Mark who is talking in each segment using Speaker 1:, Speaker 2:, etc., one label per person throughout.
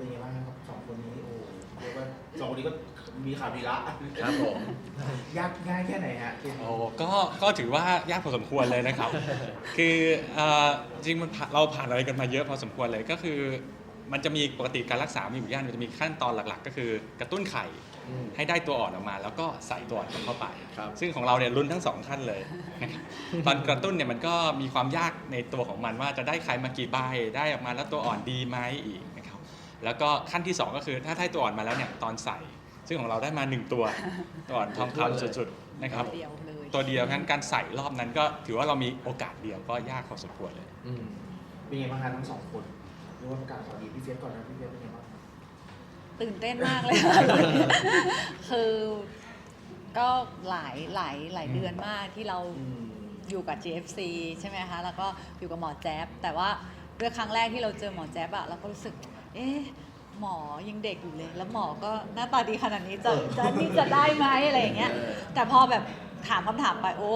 Speaker 1: เป็นไงบ้างครับสองคนนี้โอ้เรียกว่าสองคนนี้ก็มีข่าวดีละ
Speaker 2: ครับผม
Speaker 1: ยากง่ายแค่ไหนฮะ
Speaker 3: โอ้ก็ก็ถือว่ายากพอสมควรเลยนะครับ คือเอ่อจริงมันผ่านเราผ่านอะไรกันมาเยอะพอสมควรเลยก็คือ มันจะมีปกติการรักษามีอยู่ย่านมันจะมีขั้นตอนหลัก ๆ ก็คือกระตุ้นไข่
Speaker 2: อืม
Speaker 3: ให้ได้ตัวอ่อนออกมา แล้วก็ใส่ตัวอ่อนเข้าไป
Speaker 2: ครับ
Speaker 3: ซึ่งของเราเนี่ยลุ้นทั้งสองขั้นเลยนะครับตอนกระตุ้นเนี่ยมันก็มีความยากในตัวของมันว่าจะได้ไข่มากี่ใบได้ออกมาแล้วตัวอ่อนดีไหมอีกนะครับ แล้วก็ขั้นที่สองก็คือถ้าได้ตัวอ่อนมาแล้วเนี่ยตอนใส่ ซึ่งของเราได้มาหนึ่งตัวตัวอ่อนทองคำสุดๆนะครับ
Speaker 4: เดียวเลย
Speaker 3: ตัวเดียวงั้นการใส่รอบนั้นก็ถือว่าเรามีโอกาสเดียวก็ยากพอสมควรเลย
Speaker 2: อืม
Speaker 1: เป็นไงบ้างฮะทั้งสองคนเรียกว่าประกาศข่าวดีพี่เฟียสก่อนนะพี่เฟียสเป็นไงบ้าง
Speaker 4: ตื่นเต้นมากเลยค่ะคือก็หลายหลายหลายเดือนมากที่เรา
Speaker 1: อืม
Speaker 4: อยู่กับ GFC ใช่ไหมคะ แล้วก็อยู่กับหมอแจ๊บแต่ว่าด้วยครั้งแรกที่เราเจอหมอแจ๊บอะเราก็รู้สึก เอ๊ะหมอยังเด็กอยู่เลย แล้วหมอก็หน้าตาดีขนาดนี้จะจะนี่จะได้ไหมอะไรอย่างเงี้ย แต่พอแบบถามคำถามไปโอ้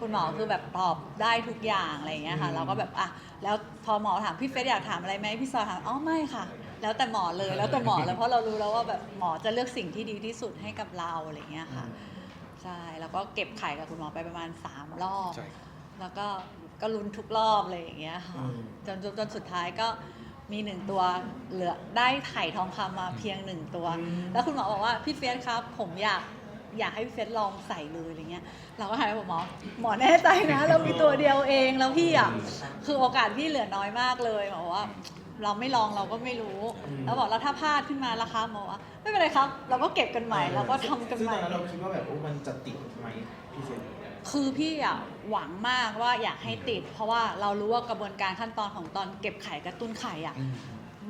Speaker 4: คุณหมอคือแบบตอบได้ทุกอย่างอะไรอย่างเงี้ยค่ะ
Speaker 1: อืม
Speaker 4: เราก็แบบอะแล้วพอหมอถามพี่เฟสอยากถามอะไรไหมพี่ซอยถามอ๋อไม่ค่ะ แล้วแต่หมอเลยแล้วแต่หมอเลยเพราะเรารู้แล้วว่าแบบหมอจะเลือกสิ่งที่ดีที่สุดให้กับเราอะไรอย่างเงี้ยค่ะใช่แล้วก็เก็บไข่กับคุณหมอไปประมาณ 3 รอบ
Speaker 3: ใช่
Speaker 4: แล้วก็ก็ลุ้นทุกรอบเลยอย่างเงี้ยค่ะ
Speaker 1: อืม
Speaker 4: จนจนจนสุดท้ายก็ มีหนึ่งตัวเหลือได้ไข่ทองคำมาเพียงหนึ่งตัว แล้วคุณหมอบอกว่าพี่เฟียสครับ ผมอยากอยากให้พี่เฟียสลองใส่เลยอะไรเงี้ย เราก็หันไปบอกหมอหมอแน่ใจนะ เรามีตัวเดียวเองแล้วพี่อะคือโอกาสพี่เหลือน้อยมากเลยหมอบอกว่า เราไม่ลองเราก็ไม่รู้
Speaker 1: อืม
Speaker 4: แล้วบอกแล้วถ้าพลาดขึ้นมาล่ะคะหมอว่าไม่เป็นไรครับ เราก็เก็บกันใหม่เราก็ทำกัน
Speaker 1: ซึ่ง
Speaker 4: ให
Speaker 1: ต
Speaker 4: ม่
Speaker 1: อนนั้นเราคิดว่าแบบโอ้มันจะติดไหมพี่เฟียส
Speaker 4: คือพี่อะหวังมากว่าอยากให้ติด เพราะว่าเรารู้ว่ากระบวนการขั้นตอนของตอนเก็บไข่กระตุ้นไข่อะ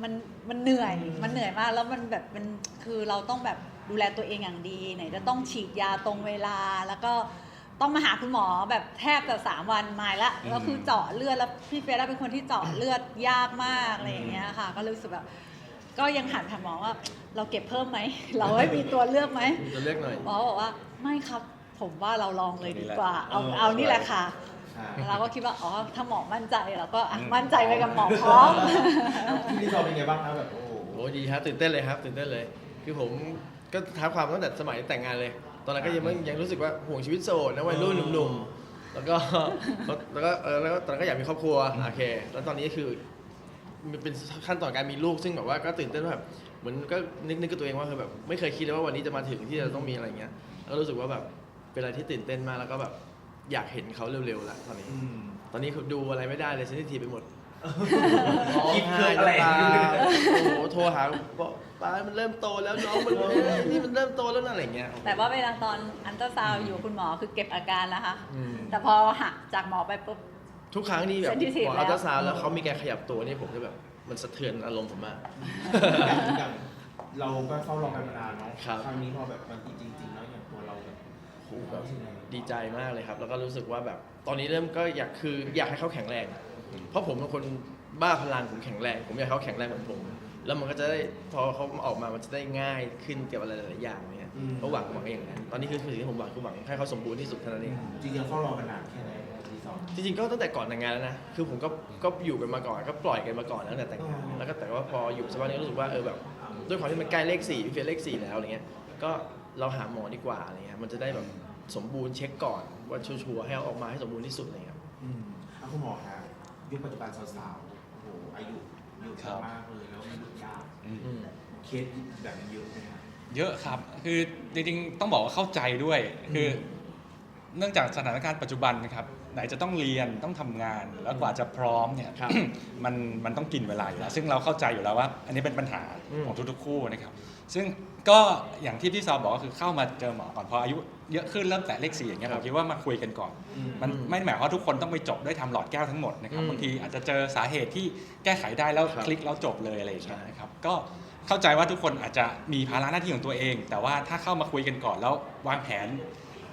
Speaker 4: มันมันเหนื่อยมันเหนื่อยมากแล้วมันแบบมันคือเราต้องแบบดูแลตัวเองอย่างดีไหนจะต้องฉีดยาตรงเวลาแล้วก็ต้องมาหาคุณหมอแบบแทบจะสามวันมาละแล้วคือเจาะเลือดแล้วพี่เฟรเป็นคนที่เจาะเลือดยากมากอะไรอย่างเงี้ยค่ะ ก็รู้สึกแบบก็ยังหันถามหมอว่า เราเก็บเพิ่มไหมเราให้มีตัวเลือกไหม
Speaker 2: จะเลือกหน่อย
Speaker 4: หมอบอกว่าไม่ครับ ผมว่าเราลองเลยดีกว่า เอา
Speaker 1: เออ
Speaker 4: เอานี่แหละค่ะ
Speaker 1: อ่า
Speaker 4: เราก็คิดว่า อ๋อ ถ้าหมอมั่นใจเราก็อะ
Speaker 3: อืม
Speaker 4: มั่นใจไปกับหมอพร้อม
Speaker 1: พี่รีซอร์เป็นไงบ้างครับแบบโอ้โห
Speaker 2: โอ้ดีครับตื่นเต้นเลยครับ ตื่นเต้นเลย คือผมก็ท้าความตั้งแต่สมัยแต่งงานเลย ตอนนั้นก็ยังไม่ยังรู้สึกว่าห่วงชีวิตโสดนะวัยรุ่นหนุ่มๆ แล้วก็แล้วก็เออแล้วก็ตอนนั้นก็อยากมีครอบครัวโอเค แล้วตอนนี้คือมันเป็นขั้นตอนการมีลูกซึ่งแบบว่าก็ตื่นเต้นว่าแบบเหมือนก็นึกนึกกับตัวเองว่าคือแบบไม่เคยคิดเลยว่าวันนี้จะมาถึงที่จะต้องมีอะไรเงี้ยแล้วก็รู้สึกว่าแบบ เป็นอะไรที่ตื่นเต้นมากแล้วก็แบบอยากเห็นเขาเร็วๆแล้วตอนนี้
Speaker 1: อืม
Speaker 2: ตอนนี้คือดูอะไรไม่ได้เลยเซนซิทีฟไปหมด
Speaker 1: คิดเคยอะไร
Speaker 2: ร้งไห้น้ำตาโอ้โหโทรหาบอกป้ามันเริ่มโตแล้วน้องมันเอ้ยนี่มันเริ่มโตแล้วนะอะไรเงี้ย
Speaker 4: แต่ว่าเวลาตอนอันตราซาวด์อยู่คุณหมอคือเก็บอาการแล้วค่ะ
Speaker 2: อืม
Speaker 4: แต่พอหักจากหมอไปปุ๊บ
Speaker 2: ทุกครั้งที่แบบ
Speaker 4: Sensitive
Speaker 2: หมอ
Speaker 4: แล้ว
Speaker 2: อัลตราซาวด์แล้วเขามีการขยับตัวนี่ผมจะแบบมันสะเทือนอารมณ์ผมมาก
Speaker 1: อย่างอย่างเราก็เฝ้ารอกันมานานเนาะ
Speaker 2: ครับ
Speaker 1: ครั้งนี้พอแบบมันจริงจริง
Speaker 2: โหแบบ
Speaker 1: รู้สึกไง
Speaker 2: ดีใจมากเลยครับ แล้วก็รู้สึกว่าแบบตอนนี้เริ่มก็อยากคืออยากให้เขาแข็งแรง เพราะผมเป็นคนบ้าพลังผมแข็งแรง ผมอยากให้เขาแข็งแรงเหมือนผม แล้วมันก็จะได้พอเขาออกมามันจะได้ง่ายขึ้นเกี่ยวกับอะไรหลายๆอย่างเนี่ยก็หวังหวังอย่างนั้นตอนนี้คือสิ่งที่ผมหวังคือหวังให้เขาสมบูรณ์ที่สุดเท่านั้นเอง
Speaker 1: จริงๆเฝ้ารอกันนานแค่ไหนรีซอร์
Speaker 2: จริงๆก็ตั้งแต่ก่อนแต่งงานแล้วนะคือผมก็ก็อยู่กันมาก่อนก็ปล่อยกันมาก่อนตั้งแต่แต่งงาน
Speaker 1: อ๋อ
Speaker 2: แล้วก็แต่ว่าพออยู่สักพักนึงก็รู้สึกว่าเออแบบด้วยความที่มันใกล้เลขสี่พี่เฟียสเลขสี่แล้วอะไรเงี้ยก็ เราหาหมอดีกว่าอะไรเงี้ยมันจะได้แบบสมบูรณ์เช็คก่อนว่าชัวร์ๆให้เอาออกมาให้สมบูรณ์ที่สุดอะไรเงี้ย
Speaker 1: อืมอะคุณหมอฮะยุคปัจจุบันสาวๆโอ้โหอายุเยอะ
Speaker 3: ครับ
Speaker 1: มากเลยแล้วมีลูกยาก
Speaker 3: อืม
Speaker 2: อืม
Speaker 1: เคสแบบนี้เยอะไหมครับ
Speaker 3: เยอะครับ คือจริงๆ ต้องบอกว่าเข้าใจด้วย คือ เนื่องจากสถานการณ์ปัจจุบันนะครับไหนจะต้องเรียนต้องทำงาน แล้วกว่าจะพร้อมเนี่ย
Speaker 2: ครับ
Speaker 3: มันมันต้องกินเวลาอยู่แล้ว ซึ่งเราเข้าใจอยู่แล้วว่า อันนี้เป็นปัญหา
Speaker 2: อืม
Speaker 3: ของทุกๆคู่นะครับ ซึ่งก็อย่างที่พี่ซอบอกก็คือเข้ามาเจอหมอก่อนพออายุเยอะขึ้นเริ่มแต่เลขสี่อย่างเงี้ยผมคิดว่ามาคุยกันก่อน
Speaker 1: อืม
Speaker 3: มันไม่ได้หมายความว่าทุกคนต้องไปจบด้วยทำหลอดแก้วทั้งหมดนะครับ
Speaker 2: อืม
Speaker 3: บางทีอาจจะเจอสาเหตุที่แก้ไขได้แล้ว
Speaker 2: ครับ
Speaker 3: คลิกแล้วจบเลยอะไรอย่างเงี้ย
Speaker 2: ใช่
Speaker 3: นะครับก็เข้าใจว่าทุกคนอาจจะมีภาระหน้าที่ของตัวเอง แต่ว่าถ้าเข้ามาคุยกันก่อนแล้ววางแผน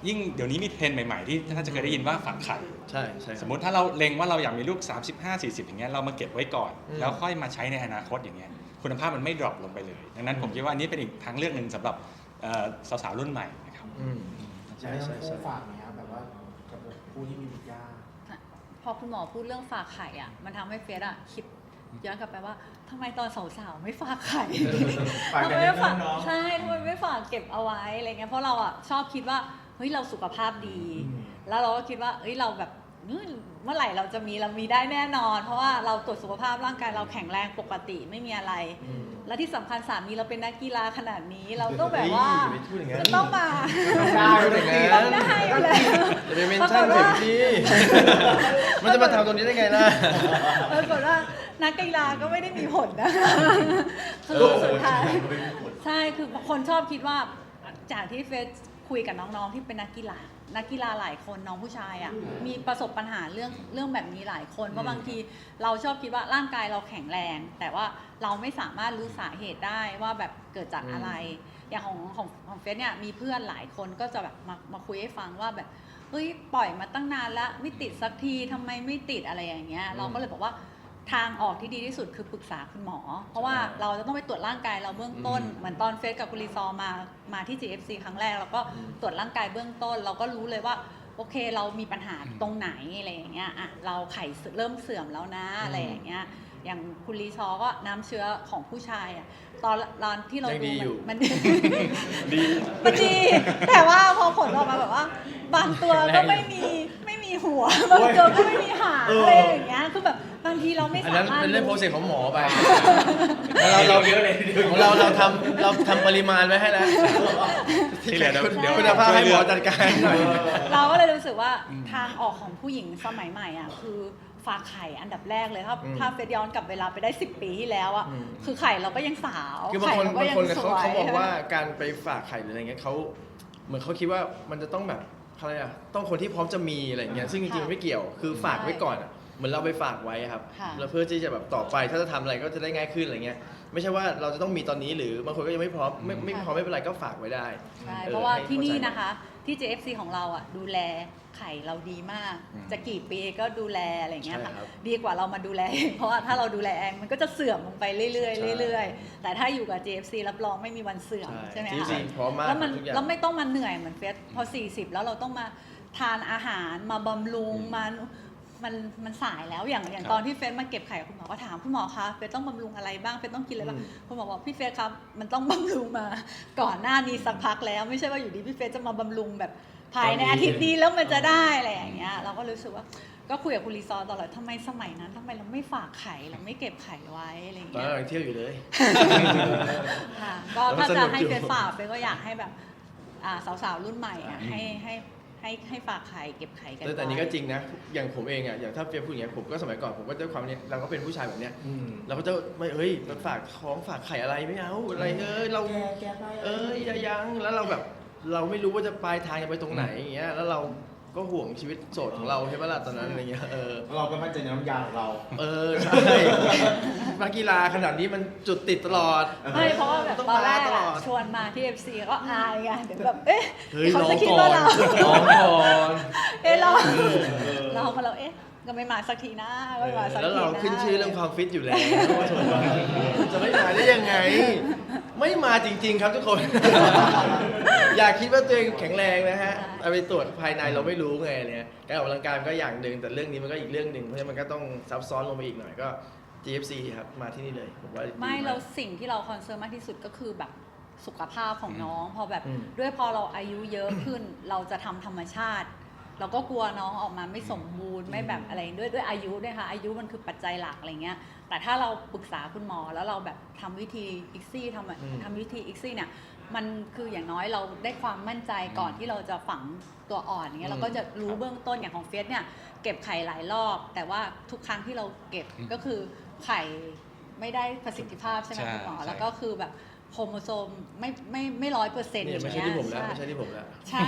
Speaker 3: ยิ่งเดี๋ยวนี้มีเทรนด์ใหม่ๆ ที่ท่านจะเคยได้ยินว่าฝังไข่
Speaker 2: ใช่ใช่ครับ
Speaker 3: สมมติถ้าเราเล็งว่าเราอยากมีลูก 35 40 อย่างเงี้ยเรามาเก็บไว้ก่อน
Speaker 2: อืม
Speaker 3: แล้วค่อยมาใช้ในอนาคตอย่างเงี้ยคุณภาพมันไม่ดรอปลงไปเลย ดังนั้นผมคิดว่าอันนี้เป็นอีกทางเลือกหนึ่งสำหรับเอ่อสาวๆรุ่นใหม่นะครับ
Speaker 2: อืม
Speaker 1: ใช่
Speaker 2: ใช่
Speaker 1: ใช่
Speaker 2: ใช่ใช่
Speaker 1: ฝากไหมครับแบบว่ากับผู้ที่มีลูกยาก
Speaker 4: พอคุณหมอพูดเรื่องฝากไข่อะ มันทำให้เฟียสอะคิดย้อนกลับไปว่าทำไมตอนสาวๆไม่ฝากไข่
Speaker 1: ฝาก
Speaker 4: ทำ
Speaker 1: กัน
Speaker 4: ไม
Speaker 1: เรื่
Speaker 4: ไม่ฝาก
Speaker 1: องเนาะ
Speaker 4: ใช่ทำไมไม่ฝากเก็บเอาไว้อะไรเงี้ยเพราะเราอะชอบคิดว่า เฮ้ยเราสุขภาพดี
Speaker 1: อืม
Speaker 4: แล้วเราก็คิดว่าเอ้ยเราแบบเฮ้ยเมื่อไหร่เราจะมีเรามีได้แน่นอน เพราะว่าเราตรวจสุขภาพร่างกายเราแข็งแรงปกติไม่มีอะไร
Speaker 2: อืม
Speaker 4: และที่สำคัญสามีเราเป็นนักกีฬาขนาดนี้ เราต้องแบบว่า
Speaker 2: เฮ้ยอย่าไปพูดอย่างนั้น
Speaker 4: จะต้องมา
Speaker 1: ได้ไม่ได้
Speaker 4: ต้องได้อยู่แล้ว
Speaker 2: จะไปเมนชั่นถึงที่มันจะมาทำตรงนี้ได้ไงล่ะ
Speaker 4: ปรากฏว่านักกีฬาก็ไม่ได้มีผลนะคือ
Speaker 2: เออ
Speaker 4: สุดท้าย
Speaker 1: ไม่ได้ผล
Speaker 4: ใช่คือบางคนชอบคิดว่าจากที่เฟซ คุยกับน้องๆที่เป็นนักกีฬา นักกีฬาหลายคนน้องผู้ชายอะมีประสบปัญหาเรื่องเรื่องแบบนี้หลายคนเพราะบางทีเราชอบคิดว่าร่างกายเราแข็งแรง แต่ว่าเราไม่สามารถรู้สาเหตุได้ว่าแบบเกิดจากอะไร อย่างของของของเฟซเนี่ยมีเพื่อนหลายคนก็จะแบบมามาคุยให้ฟังว่าแบบเฮ้ยปล่อยมาตั้งนานแล้วไม่ติดสักทีทำไมไม่ติดอะไรอย่างเงี้ยเราก็เลยบอกว่า ทางออกที่ดีที่สุดคือปรึกษาคุณหมอ เพราะว่า
Speaker 2: ใช่
Speaker 4: เราจะต้องไปตรวจร่างกายเราเบื้องต้น
Speaker 2: อืม
Speaker 4: เหมือนตอนเฟซกับกุลีซอมามาที่ GFC ครั้งแรกเราก็ตรวจร่างกายเบื้องต้น เราก็รู้เลยว่าโอเคเรามีปัญหาตรงไหนอะไรอย่างเงี้ยอะเราไข่เริ่มเสื่อมแล้วนะอะไรอย่างเงี้ยอย่างคุณลีซอก็น้ำเชื้อของผู้ชายอะตอนตอนที่เรา
Speaker 2: ยัง
Speaker 4: ดู
Speaker 2: ดีอยู่
Speaker 4: มัน
Speaker 3: ดี
Speaker 4: มันดีแต่ว่าพอผลออกมาแบบว่า บางตัวก็ไม่มีไม่มีหัวบางตัวก็ไม่มีหางอะไรอย่างเงี้ยคือแบบบางทีเราไม่
Speaker 2: อัน
Speaker 4: สา
Speaker 2: นั้น
Speaker 4: มารถ
Speaker 2: เป็นเรื่องโปร
Speaker 4: รู้
Speaker 2: เซสของหมอไปเราเรา
Speaker 1: เยอะเลย
Speaker 2: ของเราเราทำเราทำปริมาณไว้ให้แล้ว
Speaker 3: ที่เหลือเดี๋ยวเดี๋ยว
Speaker 2: คุณภาพให้หมอจัดการหน่อย
Speaker 4: เราก็เลยรู้สึกว่าทางออกของผู้หญิงสมัยใหม่อะคือฝากไข่อันดับแรกเลยถ้า
Speaker 2: อืม
Speaker 4: ถ้าเฟดย้อนกลับเวลาไปได้ 10 ปีที่แล้วอะ
Speaker 2: อืม
Speaker 4: คือไข่เราก็ยังสาว
Speaker 2: คือบาง
Speaker 4: ไข่
Speaker 2: คน
Speaker 4: เราก็
Speaker 2: บาง
Speaker 4: ยัง
Speaker 2: คน
Speaker 4: ส
Speaker 2: เขา
Speaker 4: วย
Speaker 2: เขาบอกว่าการไปฝากไข่หรืออะไรเงี้ยเขาเหมือนเขาคิดว่ามันจะต้องแบบ อะไรอะต้องคนที่พร้อมจะมีอะไรเงี้ยซึ่งจริงๆมันไม่เกี่ยวคือฝากไว้ก่อนอะเหมือนเราไปฝากไว้ครับ
Speaker 4: ค่ะ
Speaker 2: แล้วเพื่อที่จะแบบต่อไปถ้าจะทำอะไรก็จะได้ง่ายขึ้นอะไรเงี้ยไม่ใช่ว่าเราจะต้องมีตอนนี้หรือ บางคนก็ยังไม่พร้อมไม่ไม่พร้อมไม่เป็นไรก็ฝากไว้ได้
Speaker 4: ใช่
Speaker 2: ออ
Speaker 4: เพราะว่า
Speaker 2: ให้
Speaker 4: ที่นี่
Speaker 2: เข้าใจ
Speaker 4: นะคะ ที่ JFC ของเราอะดูแลไข่เราดีมาก
Speaker 3: อืม
Speaker 4: จะกี่ปีก็ดูแลอะไรอย่างเงี้ยค่ะ
Speaker 2: ใช่ครับ
Speaker 4: ดีกว่าเรามาดูแลเองเพราะว่าถ้าเราดูแลเองมันก็จะเสื่อมลงไปเรื่
Speaker 2: ใช่
Speaker 4: อยๆเรื่อยๆ แต่ถ้าอยู่กับ JFC รับรองไม่มีวันเสื่อมใช่ไหม
Speaker 2: ที่
Speaker 4: คะ
Speaker 2: จริงพร้อมมาก
Speaker 4: แล้วมัน
Speaker 2: ทุกอย่าง
Speaker 4: แล้วไม่ต้องมาเหนื่อยเหมือนเฟสพอ 40 แล้วเราต้องมาทานอาหารมาบำรุงมา มันมันสายแล้วอย่างอย่าง
Speaker 2: ครับ
Speaker 4: ตอนที่เฟสมาเก็บไข่คุณหมอก็ถามคุณหมอคะเฟสต้องบำรุงอะไรบ้างเฟสต้องกินอะไรบ้าง
Speaker 2: อืม
Speaker 4: คุณหมอบอกพี่เฟสครับมันต้องบำรุงมาก่อนหน้านี้สักพักแล้ว ไม่ใช่ว่าอยู่ดีพี่เฟสจะมาบำรุงแบบภายในอาทิตย์นี้แล้วมันจะได้อะไรอย่างเงี้ยเราก็รู้สึกว่าก็คุยกับคุณรีซอร์ตลอดทำไมสมัยนั้นทำไมเราไม่ฝากไข่เราไม่เก็บไข่ไว้อะไรอย่าง
Speaker 2: ตอน
Speaker 4: เงี้
Speaker 2: นั้น
Speaker 4: ย
Speaker 2: เรายังเที่ยวอยู่เลย
Speaker 4: ค่ะก็
Speaker 2: แล้ว
Speaker 4: ถ้า
Speaker 2: สนุ
Speaker 4: จะ
Speaker 2: ก
Speaker 4: ให้
Speaker 2: อยู่
Speaker 4: เฟซฝากเฟซก็อยากให้แบบอ่าสาวๆรุ่นใหม่อะ
Speaker 3: อืม
Speaker 4: ให้ให้ ให้ให้ฝากไข่เก็บไข่กัน
Speaker 2: แต่แต่อันนี้ก็
Speaker 4: ไว้
Speaker 2: จริงนะ อย่างผมเองอะอย่างถ้าเฟียพูดอย่างเงี้ยผมก็สมัยก่อนผมก็ด้วยความเนี้ยเราก็เป็นผู้ชายแบบเนี้ย
Speaker 1: อืม
Speaker 2: เราก็จะไม่เอ้ยมันฝากท้องฝากไข่อะไรไม่เอาอะไรเอ้ยเราเอ้ยอย่ายังแล้วเราแบบเราไม่รู้ว่าจะปลายทางจะไปตรงไหนอย่างเงี้ยแล้วเราก็ห่วงชีวิตโสดของเราใช่ไหมล่ะตอนนั้นอะไรเงี้ยเออ
Speaker 1: เราก็มั่นใจในน้ำยาของเรา
Speaker 2: เออ ใช่ นักกีฬาขนาดนี้มันจุดติดตลอด
Speaker 4: ไม่เพราะว่าแบบ
Speaker 2: ต้อง
Speaker 4: ตอนแรก
Speaker 2: มาตล
Speaker 4: อะ
Speaker 2: อด
Speaker 4: ชวนมาที่ FC ก็อายไงเดี๋ยวแบบเอ๊ะ
Speaker 2: เฮ้ย
Speaker 4: เขา
Speaker 2: รอ
Speaker 4: จะคิด
Speaker 2: ก่อ
Speaker 4: ว่านเรา
Speaker 2: รอก่อน
Speaker 4: เอ๊ะเรา
Speaker 2: เออเออ
Speaker 4: เรามาเราเอ๊ะก็ไม่มาสักทีนะก็ไม่มาสักทีนะ
Speaker 2: แล้วเราขึ้นชื่อเรื่องความฟิตอยู่แล้วว่าถูกป่ะจะไม่มาได้ยังไง ไม่มาจริง ๆ ครับทุกคน อย่าคิดว่าตัวเองแข็งแรงนะฮะเอาไปตรวจภายในเราไม่รู้ไงเนี่ยการออกกำลังกายมันก็อย่างหนึ่งแต่เรื่องนี้มันก็อีกเรื่องหนึ่งเพราะฉะนั้นมันก็ต้องซับซ้อนลงไปอีกหน่อยก็ GFC ครับมาที่นี่เลยผมว่าดี
Speaker 4: ไม่
Speaker 2: ก
Speaker 4: เราสิ่งที่เราคอนเซิร์นมากที่สุดก็คือแบบสุขภาพของน้อง พอแบบ
Speaker 2: อืม
Speaker 4: ด้วยพอเราอายุเยอะขึ้น เราจะทำธรรมชาติ เราก็กลัวน้องออกมาไม่สมบูรณ์ไม่แบบอะไรด้วยด้วยอายุด้วยค่ะอายุมันคือปัจจัยหลักอะไรเงี้ย แต่ถ้าเราปรึกษาคุณหมอแล้วเราแบบทำวิธีอิกซี่ทำ
Speaker 2: อืม
Speaker 4: ทำวิธีอิกซี่เนี่ยมันคืออย่างน้อยเราได้ความมั่นใจก่อนที่เราจะฝังตัวอ่อนอย่างเงี้ยเราก็จะรู้เบื้องต้นอย่างของเฟสเนี่ย เก็บไข่หลายรอบ แต่ว่าทุกครั้งที่เราเก็บ
Speaker 3: อืม
Speaker 4: ก็คือ ไข่ไม่ได้ประสิทธิภาพใช่ไหม
Speaker 3: ใช่
Speaker 4: คุณหมอ
Speaker 3: ใช่
Speaker 4: แล้วก็คือแบบโครโมโซมไม่ไม่ไม่ร้อยเปอร์เซ็นต์อ
Speaker 2: เนี่ย
Speaker 4: ย่าง
Speaker 2: ไม่ใช่
Speaker 4: เงี้ย
Speaker 2: ที่ผมแล้วไม่ใช่ที่ผมแล้ว
Speaker 4: ใช่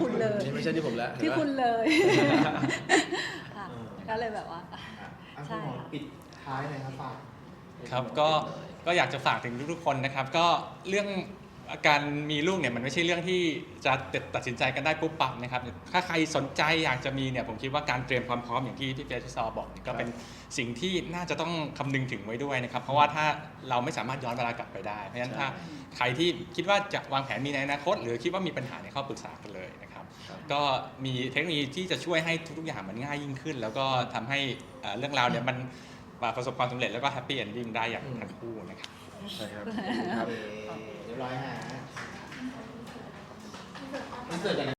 Speaker 4: คุณเลย
Speaker 2: นี่ไม่ใช่ที่ผมแล้ว
Speaker 4: ที่
Speaker 2: เห็นปะ
Speaker 4: คุณเลยค่ะ
Speaker 1: เออ
Speaker 4: ก็เลยแบบว่า
Speaker 1: อะอะ
Speaker 4: ใช่
Speaker 1: คุณหมอ
Speaker 4: ค่ะ
Speaker 1: ปิดท้ายหน่อยครับฝาก
Speaker 3: ครับก็ก็อยากจะฝากถึงทุกๆคนนะครับ ก็เรื่อง การมีลูกเนี่ยมันไม่ใช่เรื่องที่จะตัดสินใจกันได้ปุ๊บปั๊บนะครับ ถ้าใครสนใจอยากจะมีเนี่ยผมคิดว่าการเตรียมความพร้อมอย่างที่พี่เฟชซอบอกก็เป็นสิ่งที่น่าจะต้องคำนึงถึงไว้ด้วยนะครับ เพราะว่าถ้าเราไม่สามารถย้อนเวลากลับไปได้ เพราะฉะนั้นถ้าใครที่คิดว่าจะวางแผนมีในอนาคต หรือคิดว่ามีปัญหาเนี่ยเข้าปรึกษากันเลยนะครับ ก็มีเทคโนโลยีที่จะช่วยให้ทุกๆอย่างมันง่ายยิ่งขึ้น แล้วก็ทำให้เรื่องราวเนี่ยมันประสบความสำเร็จแล้วก็แฮปปี้เอนดิ้งได้อย่างทั้งคู่นะครับ
Speaker 2: ใช่ครับ
Speaker 1: ร้อยฮะมันเกิดกัน